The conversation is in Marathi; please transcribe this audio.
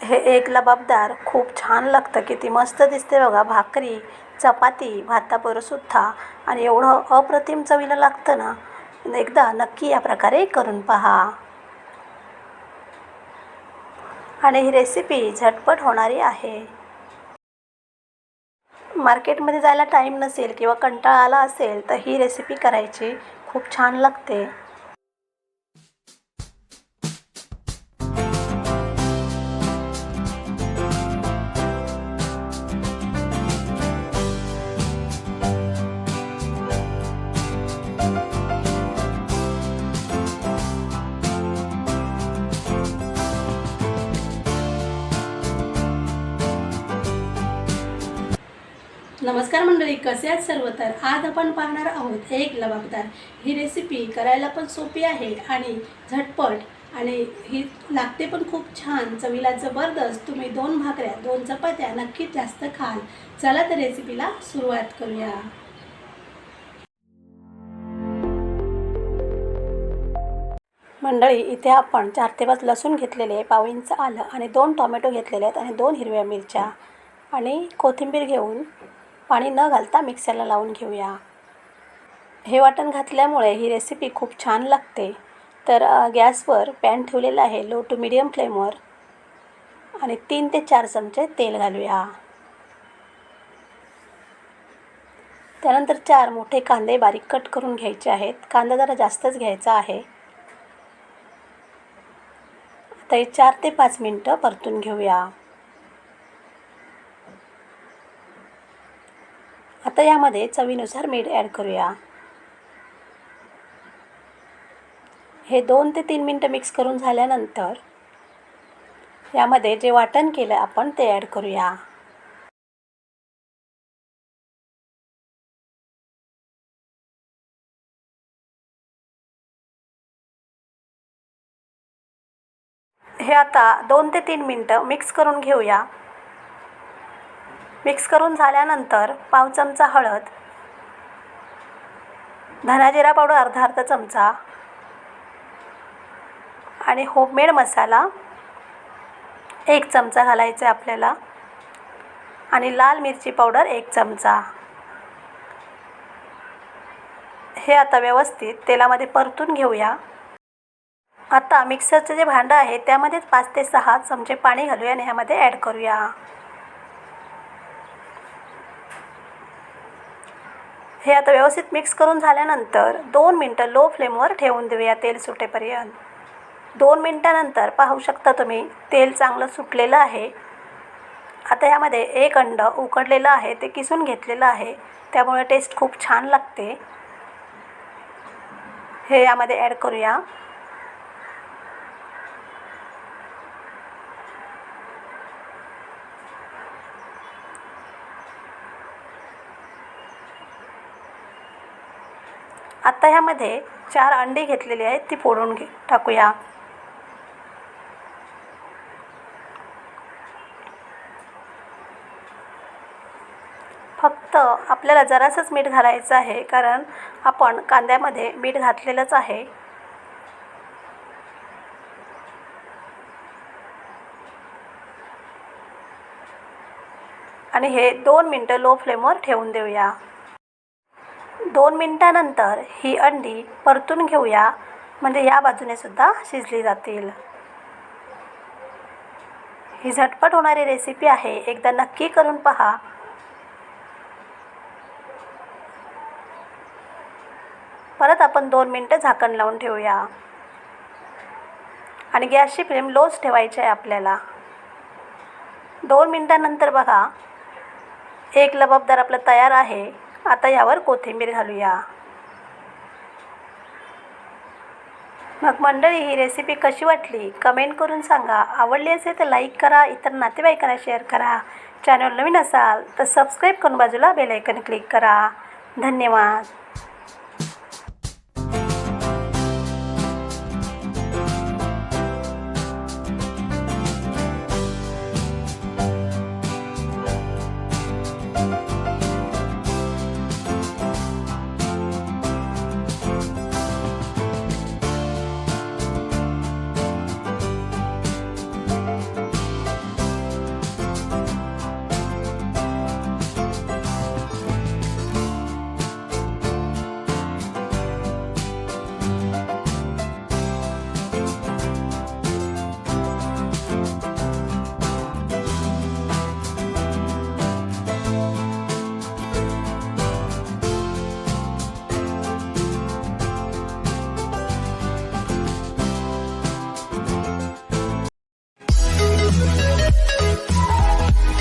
हे एक लबाबदार खूप छान लागतं किती मस्त दिसते बघा भाकरी चपाती भाताबरोबरसुद्धा आणि एवढं अप्रतिम चवीला लागतं ना एकदा नक्की या प्रकारे करून पहा. आणि ही रेसिपी झटपट होणारी आहे. मार्केटमध्ये जायला टाईम नसेल किंवा कंटाळा आला असेल तर ही रेसिपी करायची खूप छान लागते. नमस्कार मंडळी कसे आहेत सर्व? तर आज आपण पाहणार आहोत एक लबाबदार. ही रेसिपी करायला पण सोपी आहे आणि झटपट आणि ही लागते पण खूप छान. चवीला जबरदस्त. तुम्ही दोन भाकऱ्या दोन चपात्या नक्कीच जास्त खाल. चला तर रेसिपीला सुरुवात करूया. मंडळी इथे आपण चार ते पाच लसूण घेतलेले आहे. पाव इंच आलं आणि दोन टोमॅटो घेतलेले आहेत आणि दोन हिरव्या मिरच्या आणि कोथिंबीर घेऊन पाणी न घालता मिक्सरला लावून घेऊया. हे वाटण घातल्यामुळे ही रेसिपी खूप छान लागते. तर गॅसवर पॅन ठेवलेला आहे लो टू मिडियम फ्लेमवर आणि तीन ते चार चमचे तेल घालूया. त्यानंतर चार मोठे कांदे बारीक कट करून घ्यायचे आहेत. कांदा जरा जास्तच घ्यायचा आहे. आता हे चार ते पाच मिनटं परतून घेऊया. आता यामध्ये चवीनुसार मीठ ॲड करूया. हे दोन ते तीन मिनटं मिक्स करून झाल्यानंतर यामध्ये जे वाटण केलं आपण ते ॲड करूया. हे आता दोन ते तीन मिनटं मिक्स करून घेऊया. मिक्स करून झाल्यानंतर पाव चमचा हळद धनाजिरा पावडर अर्धा अर्धा चमचा आणि होममेड मसाला एक चमचा घालायचा आहे आपल्याला आणि लाल मिरची पावडर एक चमचा. हे आता व्यवस्थित तेलामध्ये परतून घेऊया. आता मिक्सरचं जे भांडं आहे त्यामध्येच पाच ते सहा चमचे पाणी घालूया आणि ह्यामध्ये ॲड करूया. हे आता व्यवस्थित मिक्स करून झाल्यानंतर दोन मिनटं लो फ्लेमवर ठेवून देऊया तेल सुटेपर्यंत. दोन मिनटानंतर पाहू शकता तुम्ही तेल चांगलं सुटलेलं आहे. आता ह्यामध्ये एक अंड उकडलेलं आहे ते किसून घेतलेलं आहे. त्यामुळे टेस्ट खूप छान लागते. हे यामध्ये ॲड करूया. आता ह्यामध्ये चार अंडी घेतलेली आहेत ती फोडून घे. टाकूया. फक्त आपल्याला जरासंच मीठ घालायचं आहे कारण आपण कांद्यामध्ये मीठ घातलेलंच आहे. आणि हे दोन मिनटं लो फ्लेमवर ठेवून देऊया. दोन मिनटानंतर ही अंडी परतून घेऊया. म्हणजे या बाजूने सुद्धा शिजली जातील. ही झटपट होणारी रेसिपी आहे. एकदा नक्की करून पहा. परत आपण दोन मिनटं झाकण लावून ठेवूया. आणि गॅसची फ्लेम लोच ठेवायची आहे आपल्याला. दोन मिनटानंतर बघा. एक लबाबदार आपलं तयार आहे. आता यावर कोथिंबीर घालूया. मग मंडळी ही रेसिपी कशी वाटली? कमेंट करून सांगा. आवडली असेल तर लाईक करा इतर नातेवाईकांना शेअर करा. चॅनल नवीन असाल तर सबस्क्राईब करून बाजूला बेल आयकन क्लिक करा. धन्यवाद.